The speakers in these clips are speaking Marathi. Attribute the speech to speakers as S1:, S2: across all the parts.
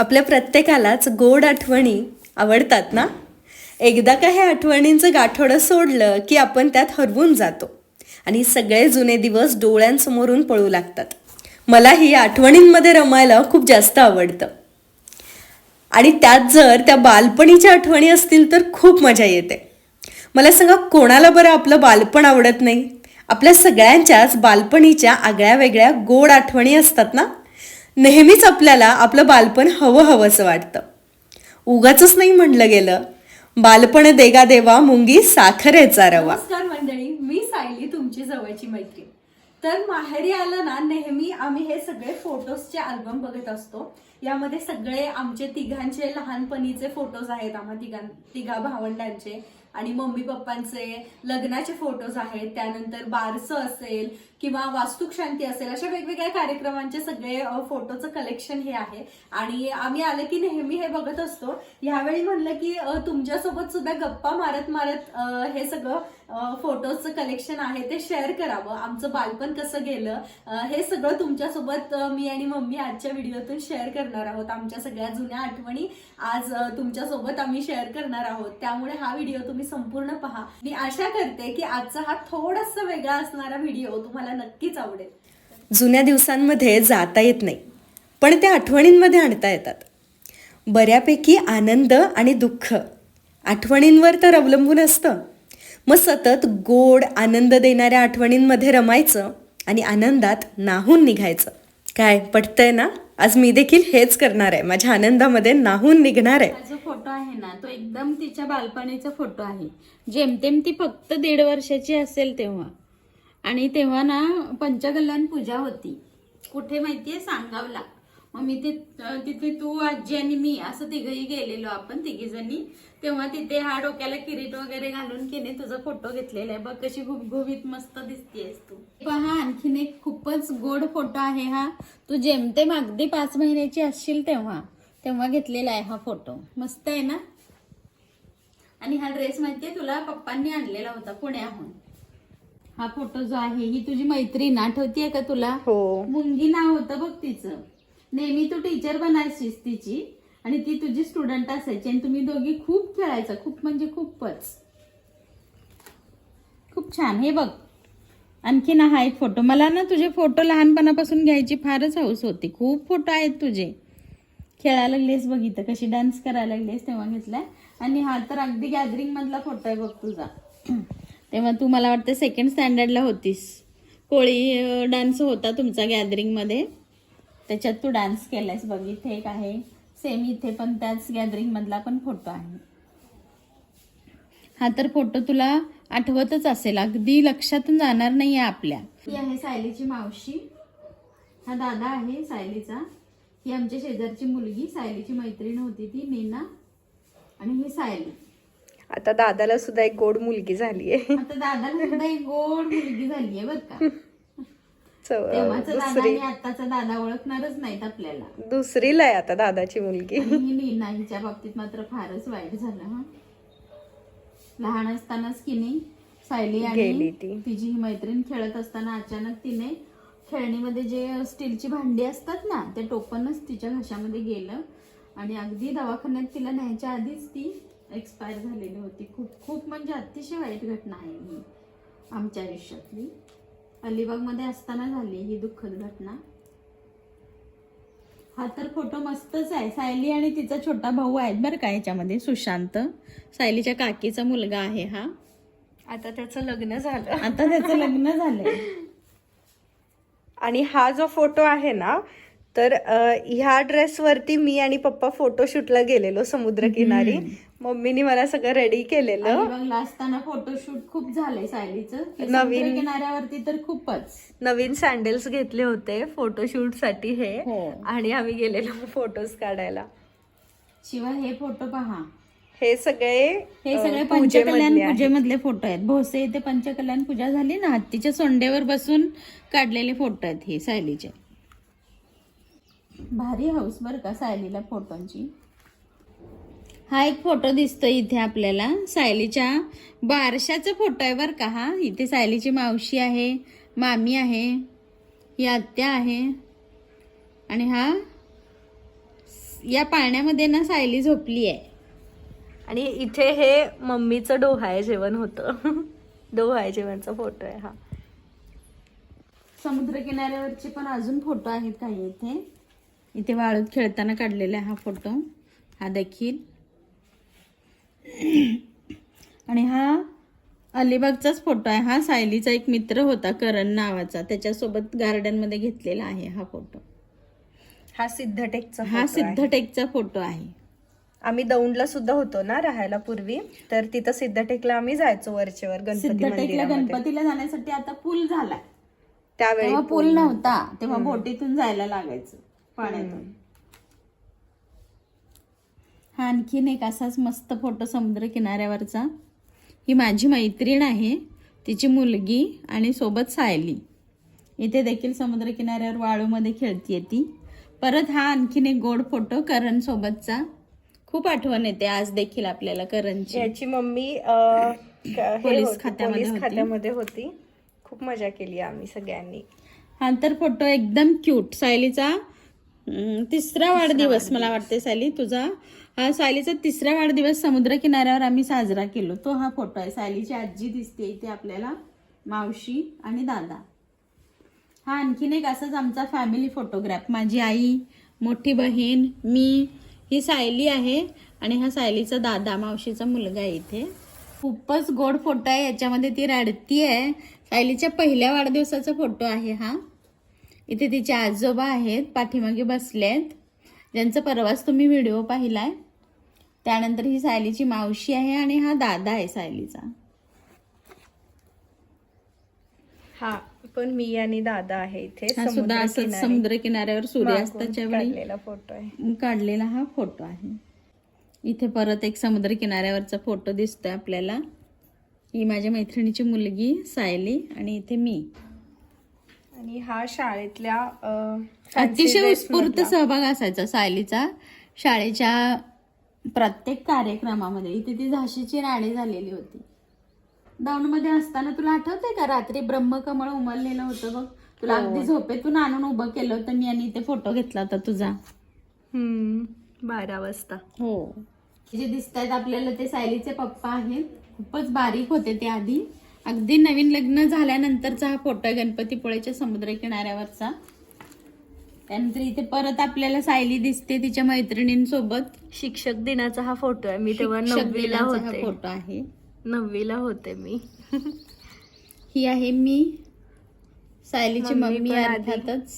S1: आपल्या प्रत्येकालाच गोड आठवणी आवडतात ना? एकदा का हे आठवणींचं गाठोडं सोडलं की आपण त्यात हरवून जातो आणि सगळे जुने दिवस डोळ्यांसमोरून पळू लागतात. मलाही आठवणींमध्ये रमायला खूप जास्त आवडतं. आणि त्यात जर त्या बालपणीच्या आठवणी असतील तर खूप मजा येते. मला सांगा कोणाला बरं आपलं बालपण आवडत नाही? आपल्या सगळ्यांच्याच बालपणीच्या आगळ्या वेगळ्या गोड आठवणी असतात ना? नेहमीच आपल्याला आपलं बालपण हवं हवंसं वाटतं. उगाच नाही म्हणलं गेलं. बालपण देगा देवा मुंगी साखरेचा रवा.
S2: नमस्कार मंडळी मी सायली तुमची जवळची मैत्रीण. तर माहेरी आलं ना नेहमी आम्ही हे सगळे फोटोजचे अल्बम बघत असतो. यामध्ये सगळे आमचे तिघांचे लहानपणीचे फोटोज आहेत आम्हा तिघां तिघा भावंडांचे. आणि मम्मी पप्पांचे लग्नाचे फोटोज आहेत त्यानंतर बारसं असेल किंवा वास्तुक शांती असेल अशा वेगवेगळ्या कार्यक्रमांचे सगळे फोटोचं कलेक्शन हे आहे. आणि आम्ही आले की नेहमी हे बघत असतो. ह्यावेळी म्हणलं की तुमच्यासोबत सुद्धा गप्पा मारत मारत हे सगळं फोटोजचं कलेक्शन आहे ते शेअर करावं. आमचं बालपण कसं गेलं हे सगळं तुमच्यासोबत मी आणि मम्मी आजच्या व्हिडिओतून शेअर करणार आहोत. आमच्या सगळ्या जुन्या आठवणी आज तुमच्यासोबत आम्ही शेअर करणार आहोत. त्यामुळे हा व्हिडिओ तुम्ही संपूर्ण पहा. मी आशा करते की आजचा हा थोडासा वेगळा असणारा व्हिडिओ तुम्हाला नक्कीच आवडेल.
S1: जुन्या दिवसांमध्ये जाता येत नाही पण त्या आठवणींमध्ये आणता येतात. बऱ्यापैकी आनंद आणि दुःख आठवणींवर तर अवलंबून असतं. मग सतत गोड आनंद देणाऱ्या आठवणींमध्ये रमायचं आणि आनंदात नाहून निघायचं. काय पटतंय ना? आज मी देखील हेच करणार आहे. माझ्या आनंदामध्ये नाहून निघणार आहे.
S3: जो फोटो आहे ना तो एकदम तिच्या बालपणीचा फोटो आहे. जेमतेम ती फक्त दीड वर्षाची असेल तेव्हा. आणि तेव्हा ना पंचकल्याण पूजा होती. कुठे माहितीये? सांगावला. मग मी ते तिथे तू आजी आणि मी असं तिघही गेलेलो आपण तिघी जणी तेव्हा तिथे हा डोक्याला किरीट वगैरे घालून केने तुझा फोटो घेतलेला आहे. बघ कशी गुबगुबीत मस्त दिसतेस तू. पहा आणखीन एक खूपच गोड फोटो आहे हा. तू जेमतेम अगदी पाच महिन्याची असशील तेव्हा. तेव्हा घेतलेला आहे हा फोटो. मस्त आहे ना? आणि हा ड्रेस माहितीये तुला? पप्पांनी आणलेला होता पुण्याहून. हा फोटो जो आहे ही तुझी मैत्रीण आठवतीये का तुला?
S1: हो.
S3: मुंगी नाव होतं बघ तिचं. नेहमी तू टीचर बनायचीस तिची आणि ती तुझी स्टुडंट असायची आणि तुम्ही दोघी खूप खेळायचा खूप म्हणजे खूपच. खूप छान. हे बघ आणखीन हा एक फोटो मला ना तुझे फोटो लहानपणापासून घ्यायची फारच हौस होती. खूप फोटो आहेत तुझे. खेळायला लागलेस बघ इथं कशी डान्स करायला लागलीस तेव्हा घेतलाय. आणि हा तर अगदी गॅदरिंग मधला फोटो आहे बघ तुझा. तेव्हा तू मला वाटतं सेकंड स्टँडर्डला होतीस. कोळी डान्स होता तुमचा गॅदरिंगमध्ये त्याच्यात तू डान्स केलायस बघ इथे एक आहे. सेम इथे पण त्याच गॅदरिंग मधला पण फोटो आहे. हा तर फोटो तुला आठवतच असेल. अगदी लक्षातून जाणार नाही आहे आपल्या. ही आहे सायलीची मावशी. हा दादा आहे सायलीचा. ही आमच्या शेजारची मुलगी सायलीची मैत्रीण होती ती मीना आणि ही सायली.
S1: आता दादाला सुद्धा एक गोड मुलगी झाली आहे
S3: आता दादाला सुद्धा एक गोड मुलगी झाली आहे बरं का.
S1: दुसरी
S3: आताचा दादा ओळखणारच नाहीत आपल्याला.
S1: दुसरीला आहे आता दादाची मुलगी.
S3: नीना हिच्या बाबतीत मात्र फारच वाईट झालं लहान असतानाच की नाही सायली
S1: गेली
S3: आणि. तिची ही मैत्रीण खेळत असताना अचानक तिने खेळणीमध्ये जे स्टीलची भांडी असतात ना ते टोपणच तिच्या घशामध्ये गेलं. आणि अगदी दवाखान्यात तिला न्यायच्या आधीच ती एक्सपायर झालेली होती. खूप खूप म्हणजे अतिशय वाईट घटना आहे ही आमच्या आयुष्यातली. अलिबागमध्ये असताना झाली ही दुःखद घटना. हा तर फोटो मस्तच आहे. सायली आणि तिचा छोटा भाऊ आहेत बरं का याच्यामध्ये सुशांत. सायलीच्या काकीचा मुलगा आहे हा.
S1: आता त्याचं लग्न झालं.
S3: आता त्याचं लग्न झालंय.
S1: आणि हा जो फोटो आहे ना तर ह्या ड्रेसवरती मी आणि पप्पा फोटोशूटला गेलेलो समुद्रकिनारी. मम्मीनी मला सगळं रेडी केलेलं.
S3: असताना फोटोशूट खूप झालंय सायलीचं.
S1: नवीन-
S3: किनाऱ्यावरती तर खूपच.
S1: नवीन सँडल्स घेतले होते फोटोशूटसाठी हे.
S3: हो.
S1: आणि आम्ही गेलेलो फोटोज काढायला.
S3: शिवाय हे फोटो पहा.
S1: हे सगळे
S3: हे सगळे पंचकल्याण. पूजेमधले फोटो आहेत. भोसे इथे पंचकल्याण पूजा झाली ना हत्तीच्या सोंडेवर बसून काढलेले फोटो आहेत हे सायलीचे. भारी हाऊस बर का सायलीला फोटोंची. हा एक फोटो दिसतोय इथे आपल्याला. सायलीच्या बारशाचा फोटो आहे बर का हा. इथे सायलीची मावशी आहे मामी आहे ही आत्या आहे. आणि हा या पाळण्यामध्ये ना सायली झोपली आहे.
S1: आणि इथे हे मम्मीचं डोहाळे जेवण होतं. डोहाळे जेवणचा फोटो आहे हा.
S3: समुद्र किनाऱ्यावरचे पण अजून फोटो आहेत काही इथे. इथे वाळूत खेळताना काढलेला हा फोटो. हा देखील. आणि हा अलिबागचाच फोटो आहे. हा सायलीचा एक मित्र होता करण नावाचा. त्याच्यासोबत गार्डनमध्ये घेतलेला आहे हा फोटो.
S1: हा सिद्धटेकचा
S3: हा. सिद्धटेकचा फोटो आहे.
S1: आम्ही दौंडला सुद्धा होतो ना राहायला पूर्वी. तर तिथं सिद्धटेकला आम्ही जायचो वरचेवर गणपती
S3: सिद्धटेकला
S1: मंदिरामध्ये.
S3: गणपतीला जाण्यासाठी आता पूल झालाय.
S1: त्यावेळी
S3: तेव्हा पूल नव्हता. तेव्हा बोटीतून जायला लागायचं. पाण्यातून हा आणखीन एक असाच मस्त फोटो समुद्र किनाऱ्यावरचा ही माझी मैत्रीण आहे तिची मुलगी आणि सोबत सायली. इथे देखील समुद्र किनाऱ्यावर वाळूमध्ये खेळतीये ती. परत हा आणखीन एक गोड फोटो करण सोबतचा. खूप आठवण येते आज देखील आपल्याला करणची.
S1: याची मम्मी अं, क- हे
S3: पोलीस
S1: होती,
S3: खात्यामध्ये
S1: पोलीस
S3: होती.
S1: खात्यामध्ये होती. खूप मजा केली आम्ही सगळ्यांनी.
S3: हा तर फोटो एकदम क्यूट. सायलीचा तिसरा वाढदिवस मला वाटते सायली तुझा. हा सायलीचा तिसरा वाढदिवस समुद्र किनाऱ्यावर आम्ही साजरा केलो. तो हा फोटो आहे. सायलीची आजी दिसते इथे आपल्याला मावशी आणि दादा. हा आणखीन एक असाच आमचा फॅमिली फोटोग्राफ माझी आई मोठी बहीण मी ही सायली आहे आणि हा सायलीचा दादा मावशीचा मुलगा आहे इथे. खूपच गोड फोटो आहे. याच्यामध्ये ती रडती आहे सायलीच्या पहिल्या वाढदिवसाचा फोटो आहे हा. इथे तिचे आजोबा आहेत पाठीमागे बसले आहेत ज्यांचा परवाच तुम्ही व्हिडिओ पाहिलाय. त्यानंतर ही सायलीची मावशी आहे आणि हा दादा आहे सायलीचा.
S1: हा पण मी आणि दादा आहे इथे
S3: सुद्धा समुद्र किनाऱ्यावर सूर्यास्ताच्या वेळी
S1: फोटो आहे.
S3: काढलेला हा फोटो आहे. इथे परत एक समुद्र किनाऱ्यावरचा फोटो दिसतोय आपल्याला. ही माझ्या मैत्रिणीची मुलगी सायली आणि इथे मी.
S1: आणि हा शाळेतल्या अं, fancy
S3: अतिशय
S1: dress
S3: उत्स्फूर्त
S1: मधला.
S3: सहभाग असायचा सायलीचा. शाळेच्या प्रत्येक कार्यक्रमामध्ये इथे ती झाशीची राणी झालेली होती. मध्ये असताना तुला आठवतंय का? रात्री ब्रह्मकमळ उमललेलं होतं बघ. तुला
S1: हो.
S3: अगदी झोपेतून आणून उभं केलं होतं मी आणि इथे फोटो घेतला होता तुझा.
S1: हम्म बारा वाजता.
S3: हो. जे दिसत आहेत आपल्याला ते सायलीचे पप्पा आहेत. खूपच बारीक होते ते आधी. अगदी नवीन लग्न झाल्यानंतरचा हा फोटो आहे गणपतीपुळेच्या समुद्र किनाऱ्यावरचा. त्यानंतर इथे परत आपल्याला सायली दिसते तिच्या मैत्रिणींसोबत.
S1: शिक्षक दिनाचा हा फोटो आहे. मी तेव्हा
S3: शिक्षक
S1: नववीला
S3: दिनाचा हा
S1: होते.
S3: फोटो आहे.
S1: नववीला होते मी.
S3: ही आहे मी सायलीची
S1: मम्मी
S3: मम्मी
S1: पण आधी
S3: अर्थातच.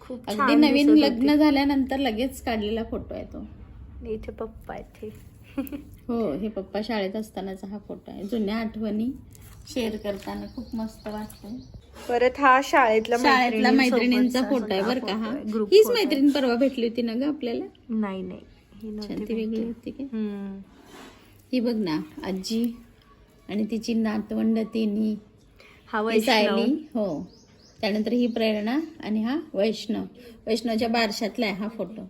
S1: खूप
S3: अगदी
S1: छान
S3: नवीन
S1: दिसत
S3: लग्न झाल्यानंतर लगेच काढलेला फोटो आहे तो.
S1: इथे पप्पा आहेत हे.
S3: हो हे पप्पा शाळेत असतानाचा हा फोटो आहे. जुन्या आठवणी. शेअर करताना खूप मस्त वाटतंय.
S1: परत हा शाळेतला
S3: शाळेतला मैत्रिणींचा फोटो आहे बरं का हा
S1: group
S3: हीच. मैत्रीण परवा भेटली होती ना ग आपल्याला?
S1: नाही नाही. ही
S3: छान
S1: नव्हती
S3: ती वेगळी
S1: भेटली.
S3: होती की?
S1: हम्म.
S3: ही बघ ना आजी आणि तिची नातवंड तिन्ही
S1: हा
S3: ही
S1: वैष्णव.
S3: सायली हो. त्यानंतर ही प्रेरणा आणि हा वैष्णव. वैष्णवच्या बारशातला आहे हा फोटो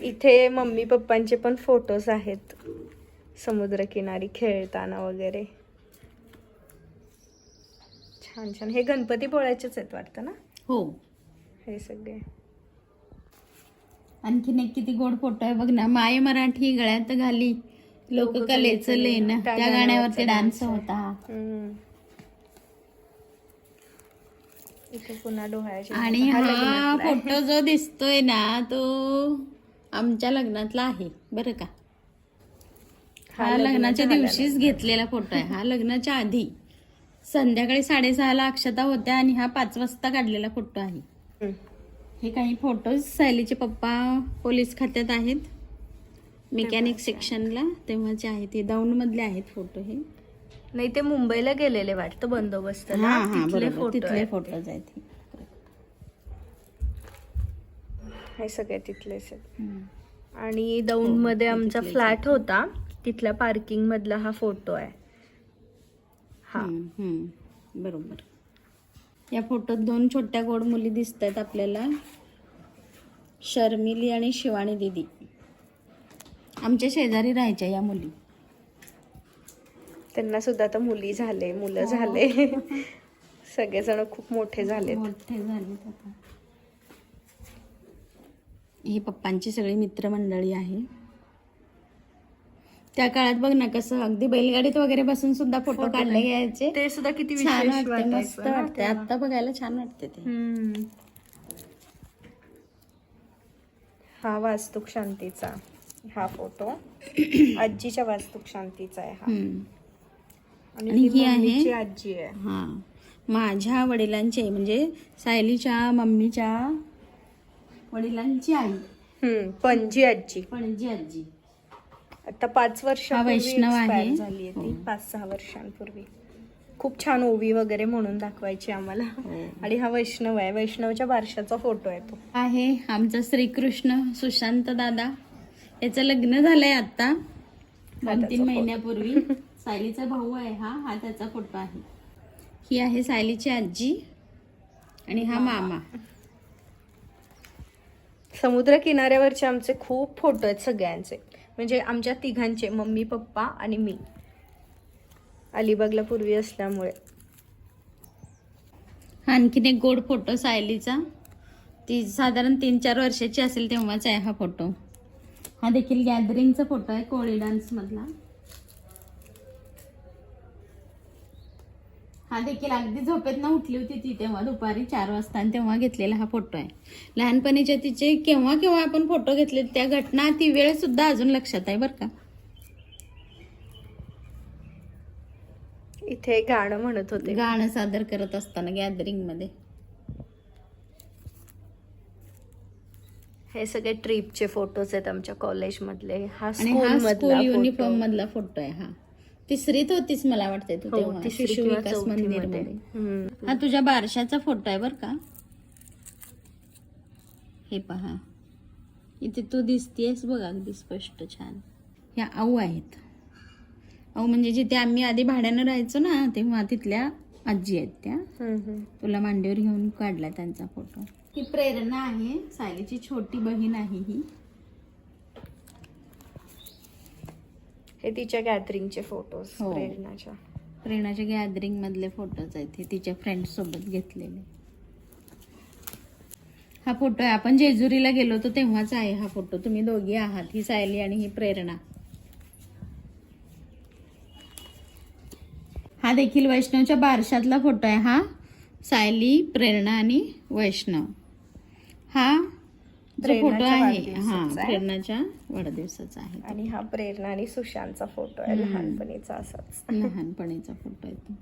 S1: इथे मम्मी पप्पांचे पण फोटोज आहेत. समुद्रकिनारी खेळताना वगैरे. छान छान. हे गणपती पोळ्याचेच आहेत वाटतं ना?
S3: हो.
S1: हे सगळे.
S3: आणखीन एक किती गोड फोटो आहे बघ ना. माय मराठी गळ्यात घाली. लोककलेचं लेणं.
S1: त्या
S3: त्या गाण्यावरती डान्स. होता. हा. आणि
S1: हा.
S3: फोटो जो दिसतोय ना तो आमच्या लग्नातला आहे. बरं का? हा लग्नाच्या दिवशीच घेतलेला फोटो आहे. हा लग्नाच्या आधी. संध्याकाळी साडेसहाला अक्षता होत्या आणि हा पाच वाजता काढलेला फोटो आहे. हे काही फोटोज सायलीचे पप्पा पोलीस खात्यात आहेत. मेकॅनिक सेक्शनला तेव्हाचे आहेत. हे दौंड मधले आहेत फोटो हे.
S1: नाही ते मुंबईला गेलेले वाटतं बंदोबस्तला
S3: हा हा
S1: तिथले.
S3: फोटोज आहेत हे.
S1: हे सगळे तिथलेच. आणि दौंडमध्ये
S3: ते
S1: आमचा फ्लॅट होता. तिथल्या पार्किंग मधला हा फोटो आहे. हा.
S3: बरोबर. या फोटोत दोन छोट्या गोड मुली दिसत आहेत आपल्याला. शर्मिली आणि शिवानी दिदी. आमच्या शेजारी राहायच्या या मुली.
S1: त्यांना सुद्धा आता मुली झाले मुलं
S3: हो.
S1: झाले. सगळेजण खूप मोठे झालेत.
S3: मोठे झाले आता. ही पप्पांची सगळी मित्रमंडळी आहे. त्या काळात बघ ना कसं अगदी बैलगाडीत वगैरे बसून सुद्धा फोटो काढले घ्यायचे
S1: ते सुद्धा किती
S3: छान
S1: विशेष
S3: वाटते मस्त
S1: वाटायचं ना
S3: वाटते.
S1: तेव्हा.
S3: आता बघायला छान वाटते ते.
S1: हम्म. हा वास्तुक शांतीचा हा फोटो. आजीच्या वास्तुक शांतीचा आहे हा.
S3: हम्म.
S1: आणि
S3: आणि
S1: ही
S3: ही आहे?
S1: मम्मीची आजी आहे.
S3: हा. माझ्या वडिलांची म्हणजे सायलीच्या मम्मीच्या वडिलांची आई.
S1: हम्म, पणजी आजी.
S3: पणजी आजी.
S1: आता पाच वर्ष
S3: वैष्णव आहे.
S1: झाली ती.
S3: हो.
S1: पाच सहा वर्षांपूर्वी. खूप छान ओवी वगैरे म्हणून दाखवायची आम्हाला.
S3: हो.
S1: आणि हा वैष्णव आहे. वैष्णवच्या बारशाचा फोटो आहे तो.
S3: आहे. आमचा श्रीकृष्ण सुशांत दादा. याचं लग्न झालंय आता दोन तीन. महिन्यापूर्वी. सायलीचा भाऊ आहे हा. हा त्याचा फोटो आहे. ही आहे सायलीची आजी आणि हा मामा.
S1: समुद्र किनाऱ्यावरचे आमचे खूप फोटो आहेत सगळ्यांचे. म्हणजे आमच्या तिघांचे मम्मी पप्पा आणि मी. अलिबागला पूर्वी असल्यामुळे.
S3: आणखीन एक गोड फोटो सायलीचा. ती साधारण तीन चार वर्षाची असेल तेव्हाच आहे हा फोटो. हा देखील गॅदरिंगचा फोटो आहे कोळी डान्समधला. हा देखील अगदी झोपेत ना उठली होती ती तेव्हा दुपारी चार वाजता आणि तेव्हा घेतलेला हा फोटो आहे. लहानपणीच्या तिचे केव्हा केव्हा आपण फोटो घेतले त्या घटना ती वेळ सुद्धा अजून लक्षात आहे बरं का.
S1: इथे गाणं म्हणत होते.
S3: गाणं सादर करत असताना गॅदरिंगमध्ये.
S1: हे सगळे ट्रिपचे फोटोज आहेत आमच्या कॉलेजमधले हा स्कूल
S3: हा युनिफॉर्म. मधला फोटो आहे हा. तिसरीत होतीस मला वाटतंय तू
S1: हो,
S3: तेव्हा
S1: तिसरी
S3: शिशु
S1: किंवा
S3: विकास
S1: चौथीमध्ये.
S3: मंदिर
S1: हम्म.
S3: हा तुझ्या बारशाचा फोटो आहे बर का. हे पहा. इथे तू दिसतेस बघ अगदी स्पष्ट छान. ह्या आऊ आहेत. आऊ म्हणजे जिथे आम्ही आधी भाड्यानं राहायचो ना तेव्हा तिथल्या आजी आहेत त्या.
S1: हम्म, हम्म.
S3: तुला मांडीवर घेऊन काढला त्यांचा फोटो. ही प्रेरणा आहे सायलीची छोटी बहीण आहे ही.
S1: हे तिच्या गॅदरिंगचे फोटोज
S3: हो.
S1: प्रेरणाच्या.
S3: प्रेरणाच्या गॅदरिंग मधले फोटोज आहेत हे तिच्या फ्रेंड सोबत घेतलेले. हा फोटो आहे. आपण जेजुरीला गेलो होतो तेव्हाच आहे हा फोटो तुम्ही दोघी आहात. ही सायली आणि ही प्रेरणा. हा देखील वैष्णवच्या बारशातला फोटो आहे हा. सायली प्रेरणा आणि वैष्णव. फोटो
S1: प्रेरणाच्या
S3: आहे. हा
S1: वाढदिवसाचा आहे.
S3: प्रेरणाच्या वाढदिवसाचा आहे
S1: आणि हा प्रेरणा आणि सुशांतचा फोटो आहे. लहानपणीचा असाच.
S3: लहानपणीचा फोटो आहे तो.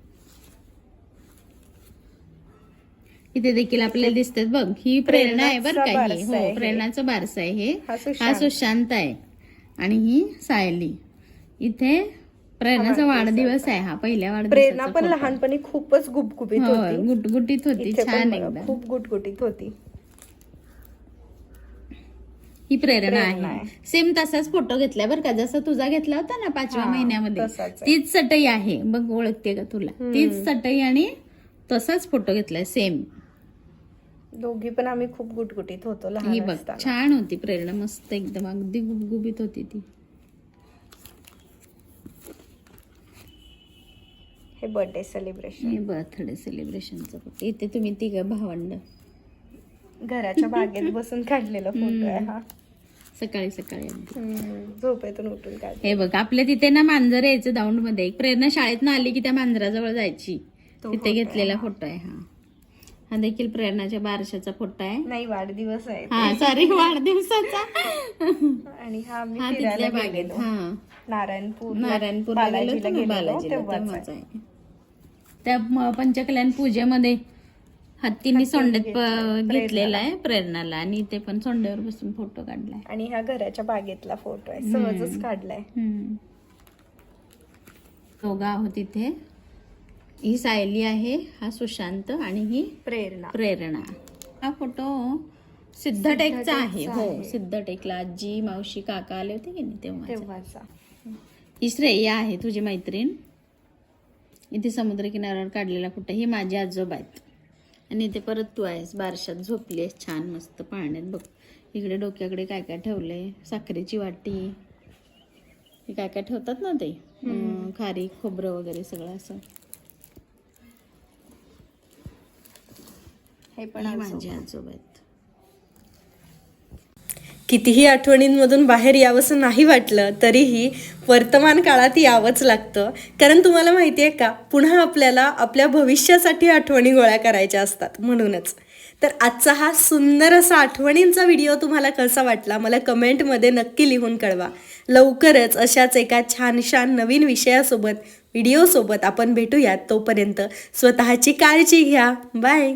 S3: इथे देखील आपल्याला दिसतात बघ ही प्रेरणा आहे बरं का ही.
S1: प्रेरणाचा बारसा आहे
S3: हो.
S1: हे.
S3: प्रेरणाचं बारसा आहे हे.
S1: हा सुशांत.
S3: आहे. आणि ही सायली. इथे प्रेरणाचा वाढदिवस. आहे. हा पहिल्या
S1: प्रेरणा
S3: वाढदिवसाचा
S1: पण. लहानपणी खूपच गुबगुबीत
S3: हो,
S1: होती.
S3: गुटगुटीत होती छान एकदम
S1: खूप गुटगुटीत होती.
S3: ही प्रेरणा
S1: प्रेरणा
S3: आहे.
S1: आहे.
S3: सेम तसाच फोटो घेतलाय बरं का. जसा तुझा घेतला होता ना पाचव्या
S1: हा,
S3: महिन्यामध्ये
S1: आहे.
S3: तीच चटई आहे. बघ ओळखते का तुला?
S1: हम्म.
S3: तीच चटई आणि तसाच फोटो घेतलाय सेम
S1: दोघी पण आम्ही खूप गुटगुटीत होतो
S3: ही
S1: लहान
S3: बघ
S1: असताना.
S3: छान होती प्रेरणा मस्त एकदम अगदी गुबगुबीत होती ती.
S1: हे बर्थडे सेलिब्रेशन
S3: हे बर्थडे सेलिब्रेशनचं फोटो इथे तुम्ही तिघ भावंड.
S1: घराच्या बागेत बसून काढलेला फोटो आहे हा.
S3: सकाळी सकाळी अगदी.
S1: झोपेतून उठून काढ
S3: हे बघ आपल्या तिथे ना मांजर यायचं दाऊंडमध्ये एक प्रेरणा शाळेत आली की त्या मांजराजवळ जायची.
S1: तो
S3: तिथे
S1: photo
S3: घेतलेला. फोटो आहे हा. हा देखील प्रेरणाच्या बारशाचा फोटो आहे.
S1: नाही वाढदिवस आहे
S3: हा सॉरी वाढदिवसाचा.
S1: आणि हा
S3: हा
S1: फिरायला
S3: तिथल्या बागेत
S1: गेलेलो.
S3: हा.
S1: नारायणपूर बालाजीला
S3: ना,
S1: गेलेलो तेव्हाच. आहे.
S3: त्या म- पंचकल्याण पूजेमध्ये हत्तींनी सोंडेत प-
S1: घेतलेलं,
S3: आहे प्रेरणाला. आणि ते पण सोंड्यावर बसून फोटो काढलाय.
S1: आणि हा घराच्या बागेतला फोटो आहे. सहजच काढलाय.
S3: हम्म. दोघं आहोत इथे. ही सायली आहे हा सुशांत आणि ही
S1: प्रेरणा.
S3: प्रेरणा. हा फोटो सिद्धटेकचा आहे. हो
S1: आहे.
S3: सिद्धटेकला आजी मावशी काका आले होते की नाही तेव्हा
S1: तेव्हाचा.
S3: ही श्रेया आहे तुझी मैत्रीण. इथे समुद्र किनाऱ्यावर काढलेला फोटो. हे माझे आजोबा आहेत. आणि इथे परत तू आहेस बारशात झोपली आहेस छान मस्त पाण्यात बघ. इकडे डोक्याकडे काय काय ठेवलंय? साखरेची वाटी. हे काय काय ठेवतात ना ते? खारी खोबरं वगैरे सगळं असं.
S1: हे पण.
S3: माझे आजोबा आहेत.
S1: कितीही आठवणींमधून बाहेर यावंसं नाही वाटलं तरीही वर्तमान काळात यावंच लागतं. कारण तुम्हाला माहिती आहे का पुन्हा आपल्याला आपल्या भविष्यासाठी आठवणी गोळा करायच्या असतात म्हणूनच. तर आजचा हा सुंदर असा आठवणींचा व्हिडिओ तुम्हाला कसा वाटला मला कमेंटमध्ये नक्की लिहून कळवा. लवकरच अशाच एका छानशा नवीन विषयासोबत व्हिडिओसोबत आपण भेटूयात तोपर्यंत स्वतःची काळजी घ्या. बाय!